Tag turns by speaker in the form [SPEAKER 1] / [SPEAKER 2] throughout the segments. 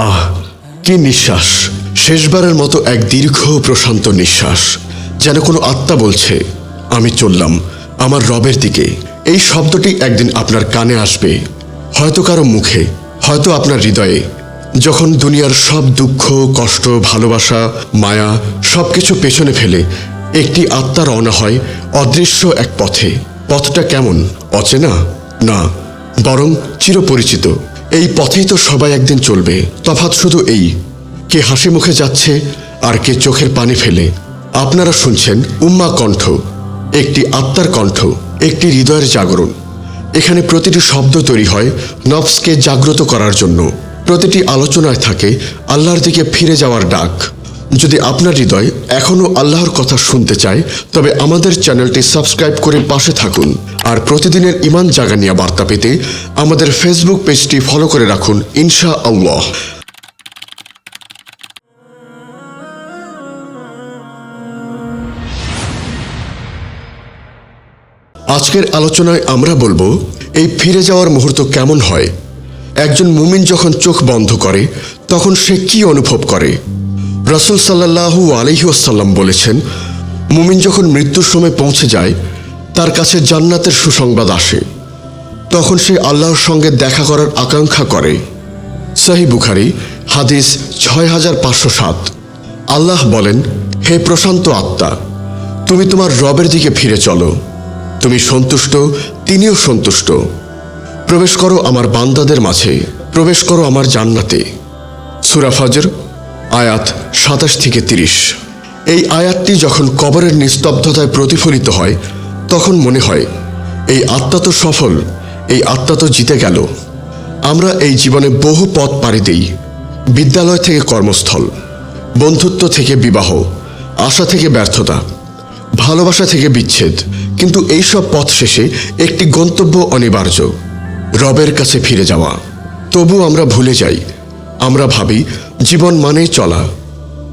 [SPEAKER 1] আহ, কি নিঃশ্বাস। শেষবারের মতো এক দীর্ঘ প্রশান্ত নিঃশ্বাস, যেন কোনো আত্মা বলছে, আমি চললাম আমার রবের দিকে। এই শব্দটি একদিন আপনার কানে আসবে, হয়তো কারও মুখে, হয়তো আপনার হৃদয়ে। যখন দুনিয়ার সব দুঃখ, কষ্ট, ভালোবাসা, মায়া সবকিছু পেছনে ফেলে, একটি আত্মা রওনা হয় অদৃশ্য এক পথে। পথটা কেমন, অচেনা? না, বরং চিরপরিচিত। এই পথেই তো সবাই একদিন চলবে। তফাৎ শুধু এই, কে হাসি মুখে যাচ্ছে আর কে চোখের পানি ফেলে। আপনারা শুনছেন উম্মা কণ্ঠ, একটি আত্মার কণ্ঠ, একটি হৃদয়ের জাগরণ। এখানে প্রতিটি শব্দ তৈরি হয় নফসকে জাগ্রত করার জন্য। প্রতিটি আলোচনায় থাকে আল্লাহর দিকে ফিরে যাওয়ার ডাক। যদি আপনার হৃদয় এখনও আল্লাহর কথা শুনতে চায়, তবে আমাদের চ্যানেলটি সাবস্ক্রাইব করে পাশে থাকুন। আর প্রতিদিনের ইমান জাগানিয়া বার্তা পেতে আমাদের ফেসবুক পেজটি ফলো করে রাখুন ইনশা আল্লাহ আজকের আলোচনায় আমরা বলব, এই ফিরে যাওয়ার মুহূর্ত কেমন হয়? একজন মুমিন যখন চোখ বন্ধ করে, তখন সে কি অনুভব করে? রসুল সাল্লাহু আলহিউসাল্লাম বলেছেন, মুমিন যখন মৃত্যুর সময় পৌঁছে যায়, তার কাছে জান্নাতের সুসংবাদ আসে। তখন সে আল্লাহর সঙ্গে দেখা করার আকাঙ্ক্ষা করে। সাহি বুখারি, হাদিস ছয় হাজার পাঁচশো সাত। আল্লাহ বলেন, হে প্রশান্ত আত্মা, তুমি তোমার রবের দিকে ফিরে চলো। তুমি সন্তুষ্ট, তিনিও সন্তুষ্ট। প্রবেশ করো আমার বান্দাদের মাঝে, প্রবেশ করো আমার জান্নাতে। সুরা ফজর আয়াত সাতাশ থেকে তিরিশ। এই আয়াতটি যখন কবরের নিস্তব্ধতায় প্রতিফলিত হয়, তখন মনে হয়, এই আত্মা তো সফল, এই আত্মা তো জিতে গেল। আমরা এই জীবনে বহু পথ পাড়ি দিই, বিদ্যালয় থেকে কর্মস্থল, বন্ধুত্ব থেকে বিবাহ, আশা থেকে ব্যর্থতা, ভালোবাসা থেকে বিচ্ছেদ। কিন্তু এইসব পথ শেষে একটি গন্তব্য অনিবার্য, রবের কাছে ফিরে যাওয়া। তবু আমরা ভুলে যাই আমরা ভাবি, জীবন মানেই চলা।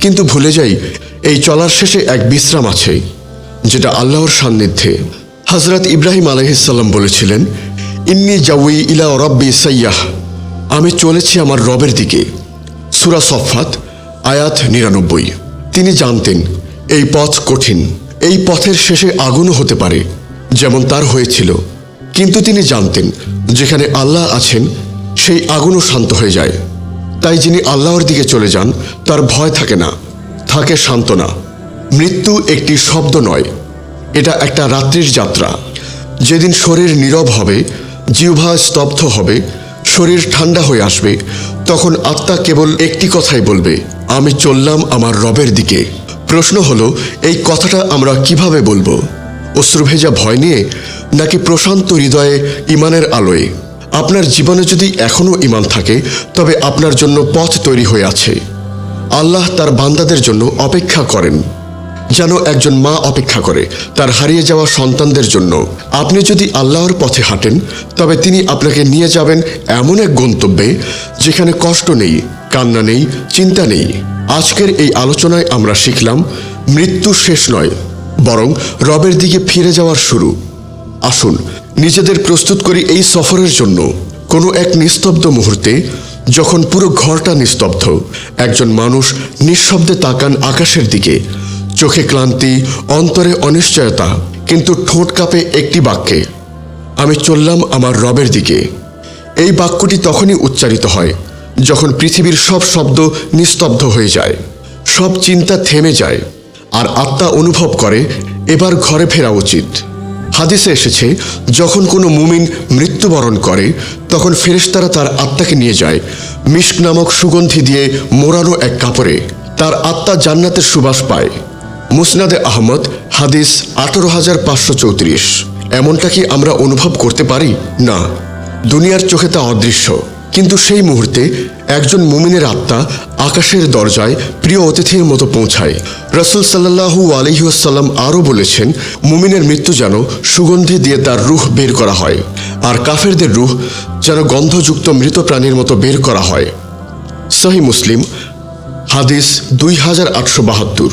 [SPEAKER 1] কিন্তু ভুলে যাই, এই চলার শেষে এক বিশ্রাম আছে, যেটা আল্লাহর সান্নিধ্যে। হজরত ইব্রাহিম আলহিসাল্লাম বলেছিলেন, ইন্নি জাউই ইলা রব্বি সাইয়াহ। আমি চলেছি আমার রবের দিকে। সুরা সফাত আয়াত নিরানব্বই। তিনি জানতেন, এই পথ কঠিন, এই পথের শেষে আগুনও হতে পারে, যেমন তার হয়েছিল। কিন্তু তিনি জানতেন, যেখানে আল্লাহ আছেন, সেই আগুনও শান্ত হয়ে যায়। তাই যিনি আল্লাহর দিকে চলে যান, তার ভয় থাকে না, থাকে সান্ত্বনা। মৃত্যু একটি শব্দ নয়, এটা একটা রাত্রির যাত্রা। যেদিন শরীর নীরব হবে, জিহ্বা স্তব্ধ হবে, শরীর ঠান্ডা হয়ে আসবে, তখন আত্মা কেবল একটি কথাই বলবে, আমি চললাম আমার রবের দিকে। প্রশ্ন হলো, এই কথাটা আমরা কীভাবে বলব? অশ্রুভেজা ভয় নিয়ে, নাকি প্রশান্ত হৃদয়ে ইমানের আলোয়? আপনার জীবনে যদি এখনও ইমান থাকে, তবে আপনার জন্য পথ তৈরি হয়ে আছে। আল্লাহ তার বান্দাদের জন্য অপেক্ষা করেন। যেন একজন মা অপেক্ষা করে, তার হারিয়ে যাওয়া সন্তানদের জন্য। আপনি যদি আল্লাহর পথে হাঁটেন, তবে তিনি আপনাকে নিয়ে যাবেন এমন এক গন্তব্যে, যেখানে কষ্ট নেই, কান্না নেই, চিন্তা নেই। আজকের এই আলোচনায় আমরা শিখলাম, মৃত্যু শেষ নয়, বরং রবের দিকে ফিরে যাওয়ার শুরু। আসুন নিজেদের প্রস্তুত করি এই সফরের জন্য কোনো এক নিস্তব্ধ মুহূর্তে, যখন পুরো ঘরটা নিস্তব্ধ, একজন মানুষ নিঃশব্দে তাকান আকাশের দিকে। চোখে ক্লান্তি, অন্তরে অনিশ্চয়তা, কিন্তু ঠোঁট কাঁপে একটি বাক্যে, আমি চললাম আমার রবের দিকে। এই বাক্যটি তখনই উচ্চারিত হয়, যখন পৃথিবীর সব শব্দ নিস্তব্ধ হয়ে যায়, সব চিন্তা থেমে যায়, আর আত্মা অনুভব করে, এবার ঘরে ফেরা উচিত। হাদিসে এসেছে, যখন কোনো মুমিন মৃত্যুবরণ করে, তখন ফেরেশতারা তার আত্মাকে নিয়ে যায়। মিস্ক নামক সুগন্ধি দিয়ে মোড়ানো এক কাপড়ে তার আত্মা জান্নাতের সুবাস পায়। মুসনাদে আহমদ, হাদিস আঠারো হাজার পাঁচশো চৌত্রিশ। এমনটা কি আমরা অনুভব করতে পারি? না। দুনিয়ার চোখে তা অদৃশ্য। কিন্তু সেই মুহূর্তে একজন মুমিনের আত্মা আকাশের দরজায় প্রিয় অতিথির মতো পৌঁছায়। রসুল সাল্লাহু আলহিউসাল্লাম আরও বলেছেন, মুমিনের মৃত্যু যেন সুগন্ধি দিয়ে তার রুহ বের করা হয়, আর কাফেরদের রুহ যেন গন্ধযুক্ত মৃত প্রাণীর মতো বের করা হয়। সহি মুসলিম, হাদিস দুই হাজার আটশো বাহাত্তর।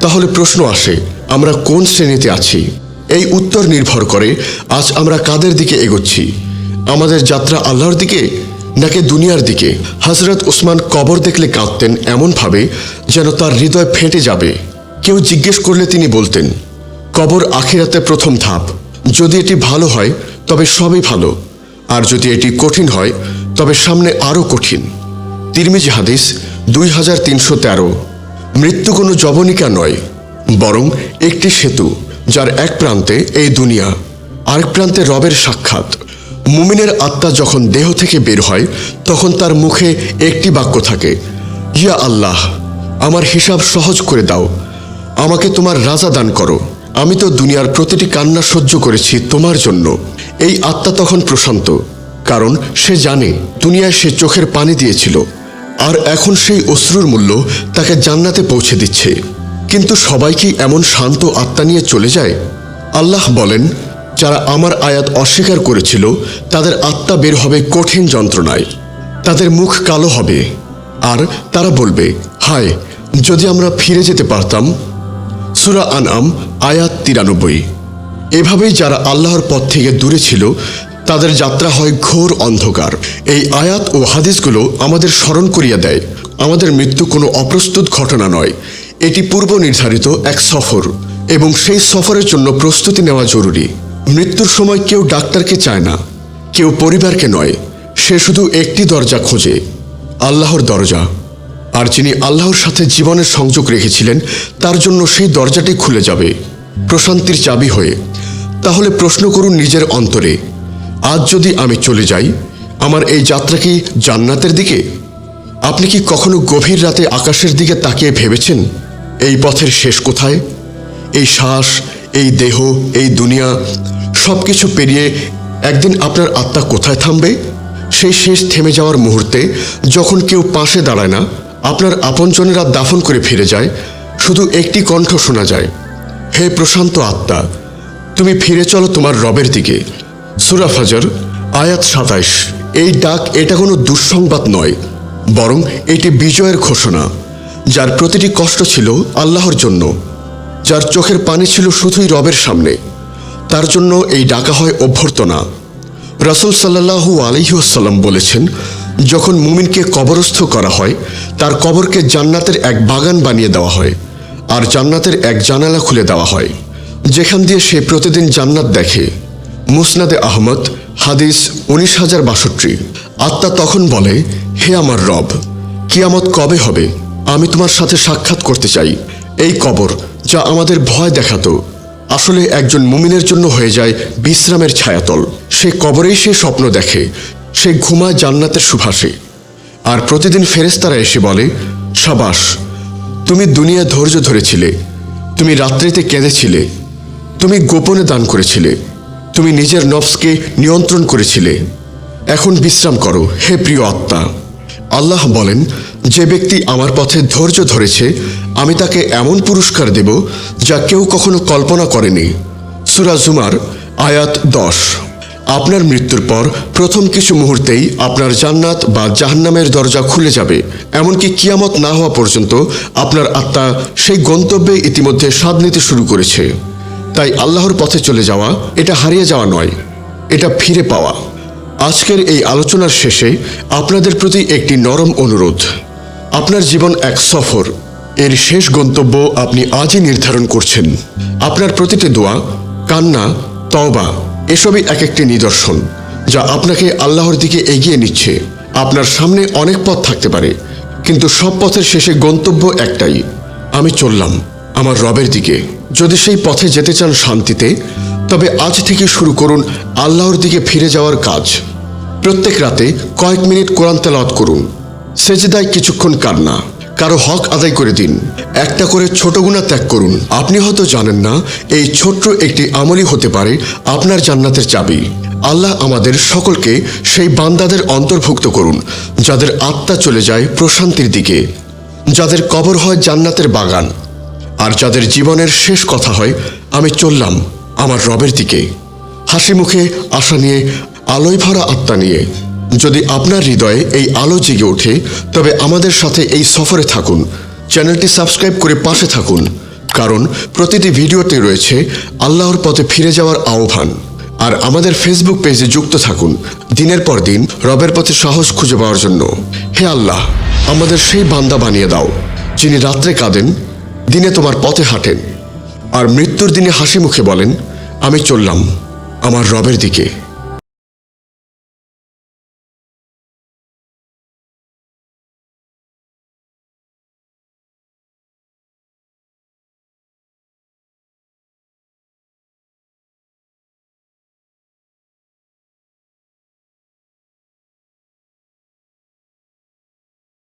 [SPEAKER 1] তাহলে প্রশ্ন আসে, আমরা কোন শ্রেণীতে আছি? এই উত্তর নির্ভর করে, আজ আমরা কাদের দিকে এগোচ্ছি? আমাদের যাত্রা আল্লাহর দিকে? নাকি দুনিয়ার দিকে হজরত উসমান কবর দেখলে কাঁদতেন এমনভাবে যেন তার হৃদয় ফেটে যাবে। কেউ জিজ্ঞেস করলে তিনি বলতেন, কবর আখিরাতে প্রথম ধাপ। যদি এটি ভালো হয়, তবে সবই ভালো। আর যদি এটি কঠিন হয়, তবে সামনে আরও কঠিন। তিরমিজি হাদিস দুই হাজার তিনশো তেরো। মৃত্যু কোনো জবনিকা নয়, বরং একটি সেতু, যার এক প্রান্তে এই দুনিয়া, আরেক প্রান্তে রবের সাক্ষাৎ। মুমিনের আত্মা যখন দেহ থেকে বের হয়, তখন তার মুখে একটি বাক্য থাকে, ইয়া আল্লাহ, আমার হিসাব সহজ করে দাও। আমাকে তোমার রাজা দান করো। আমি তো দুনিয়ার প্রতিটি কান্না সহ্য করেছি তোমার জন্য। এই আত্মা তখন প্রশান্ত, কারণ সে জানে দুনিয়ায় সে চোখের পানি দিয়েছিল, আর এখন সেই অশ্রুর মূল্য তাকে জান্নাতে পৌঁছে দিচ্ছে। কিন্তু সবাই কি এমন শান্ত আত্মা নিয়ে চলে যায়? আল্লাহ বলেন যারা আমার আয়াত অস্বীকার করেছিল, তাদের আত্মা বের হবে কঠিন যন্ত্রণায়। তাদের মুখ কালো হবে। আর তারা বলবে, হায়, যদি আমরা ফিরে যেতে পারতাম। সুরা আনআম, আয়াত তিরানব্বই। এভাবেই যারা আল্লাহর পথ থেকে দূরে ছিল, তাদের যাত্রা হয় ঘোর অন্ধকার। এই আয়াত ও হাদিসগুলো আমাদের স্মরণ করিয়া দেয়। আমাদের মৃত্যু কোনো অপ্রস্তুত ঘটনা নয়। এটি পূর্ব নির্ধারিত এক সফর এবং সেই সফরের জন্য প্রস্তুতি নেওয়া জরুরি। মৃত্যুর সময় কেউ ডাক্তারকে চায় না, কেউ পরিবারকে নয়, সে শুধু একটি দরজা খোঁজে, আল্লাহর দরজা। আর যিনি আল্লাহর সাথে জীবনের সংযোগ রেখেছিলেন, তার জন্য সেই দরজাটি খুলে যাবে, প্রশান্তির চাবি হয়ে। তাহলে প্রশ্ন করুন নিজের অন্তরে, আজ যদি আমি চলে যাই, আমার এই যাত্রা কি জান্নাতের দিকে? আপনি কি কখনো গভীর রাতে আকাশের দিকে তাকিয়ে ভেবেছেন, এই পথের শেষ কোথায়? এই শ্বাস এই দেহ, এই দুনিয়া সব কিছু পেরিয়ে একদিন আপনার আত্মা কোথায় থামবে? সেই শেষ থেমে যাওয়ার মুহূর্তে যখন কেউ পাশে দাঁড়ায় না, আপনার আপনজনেরা দাফন করে ফিরে যায়, শুধু একটি কণ্ঠ শোনা যায়, হে প্রশান্ত আত্মা, তুমি ফিরে চলো তোমার রবের দিকে। সুরা ফাজর, আয়াত সাতাইশ। এই ডাক এটা কোনো দুঃসংবাদ নয়, বরং এটি বিজয়ের ঘোষণা, যার প্রতিটি কষ্ট ছিল আল্লাহর জন্য। যার চোখের পানি ছিল শুধুই রবের সামনে। তার জন্য এই ডাকা হয় অভ্যর্থনা। রাসুল সাল্লাহু আলহিউসাল্লাম বলেছেন, যখন মুমিনকে কবরস্থ করা হয়, তার কবরকে জান্নাতের এক বাগান বানিয়ে দেওয়া হয় আর জান্নাতের এক জানালা খুলে দেওয়া হয়, যেখান দিয়ে সে প্রতিদিন জান্নাত দেখে। মুসনাদে আহমদ, হাদিস উনিশ হাজার বাষট্টি। আত্মা তখন বলে, হে আমার রব, কিয়ামত কবে হবে? আমি তোমার সাথে সাক্ষাৎ করতে চাই। এই কবর যা আমাদের ভয় দেখাতো। আসলে একজন মুমিনের জন্য হয়ে যায় বিশ্রামের ছায়াতল। সে কবরেই সে স্বপ্ন দেখে। সে ঘুমায় জান্নাতের সুভাষে। আর প্রতিদিন ফেরেস্তারা এসে বলে, সাবাস, তুমি দুনিয়া ধৈর্য ধরেছিলে। তুমি রাত্রিতে কেঁদেছিলে। তুমি গোপনে দান করেছিলে। তুমি নিজের নফসকে নিয়ন্ত্রণ করেছিলে। এখন বিশ্রাম করো, হে প্রিয় আত্মা। আল্লাহ বলেন যে ব্যক্তি আমার পথে ধৈর্য ধরেছে, আমি তাকে এমন পুরস্কার দেব যা কেউ কখনো কল্পনা করেনি। সুরা জুমার আয়াত দশ। আপনার মৃত্যুর পর প্রথম কিছু মুহূর্তেই আপনার জান্নাত বা জাহান্নামের দরজা খুলে যাবে। এমনকি কিয়ামত না হওয়া পর্যন্ত আপনার আত্মা সেই গন্তব্যে ইতিমধ্যে স্বাদ নিতে শুরু করেছে। তাই আল্লাহর পথে চলে যাওয়া, এটা হারিয়ে যাওয়া নয়, এটা ফিরে পাওয়া। আজকের এই আলোচনার শেষে আপনাদের প্রতি একটি নরম অনুরোধ। আপনার জীবন এক সফর। এর শেষ গন্তব্য আপনি আজই নির্ধারণ করছেন। আপনার প্রতিটি দোয়া, কান্না, তওবা, এসবই এক একটি নিদর্শন, যা আপনাকে আল্লাহর দিকে এগিয়ে নিচ্ছে। আপনার সামনে অনেক পথ থাকতে পারে, কিন্তু সব পথের শেষে গন্তব্য একটাই। আমি চললাম আমার রবের দিকে। যদি সেই পথে যেতে চান শান্তিতে, তবে আজ থেকে শুরু করুন আল্লাহর দিকে ফিরে যাওয়ার কাজ। প্রত্যেক রাতে কয়েক মিনিট কোরআন তেলাওয়াত করুন। সেজদায় কিছুক্ষণ কান্না কারও হক আদায় করে দিন। একটা করে ছোট গুণা ত্যাগ করুন। আপনি হয়তো জানেন না, এই ছোট্ট একটি আমলই হতে পারে আপনার জান্নাতের চাবি। আল্লাহ আমাদের সকলকে সেই বান্দাদের অন্তর্ভুক্ত করুন, যাদের আত্মা চলে যায় প্রশান্তির দিকে। যাদের কবর হয় জান্নাতের বাগান। আর যাদের জীবনের শেষ কথা হয়, আমি চললাম আমার রবের দিকে। হাসি মুখে আশা নিয়ে, আলোয় ভরা আত্মা নিয়ে। যদি আপনার হৃদয়ে এই আলো জেগে ওঠে, তবে আমাদের সাথে এই সফরে থাকুন। চ্যানেলটি সাবস্ক্রাইব করে পাশে থাকুন, কারণ প্রতিটি ভিডিওতে রয়েছে আল্লাহর পথে ফিরে যাওয়ার আহ্বান। আর আমাদের ফেসবুক পেজে যুক্ত থাকুন, দিনের পর দিন রবের পথে সাহস খুঁজে পাওয়ার জন্য। হে আল্লাহ, আমাদের সেই বান্দা বানিয়ে দাও, যিনি রাত্রে কাঁদেন, দিনে তোমার পথে হাঁটেন। আর মৃত্যুর দিনে হাসি মুখে বলেন, আমি চললাম আমার রবের দিকে।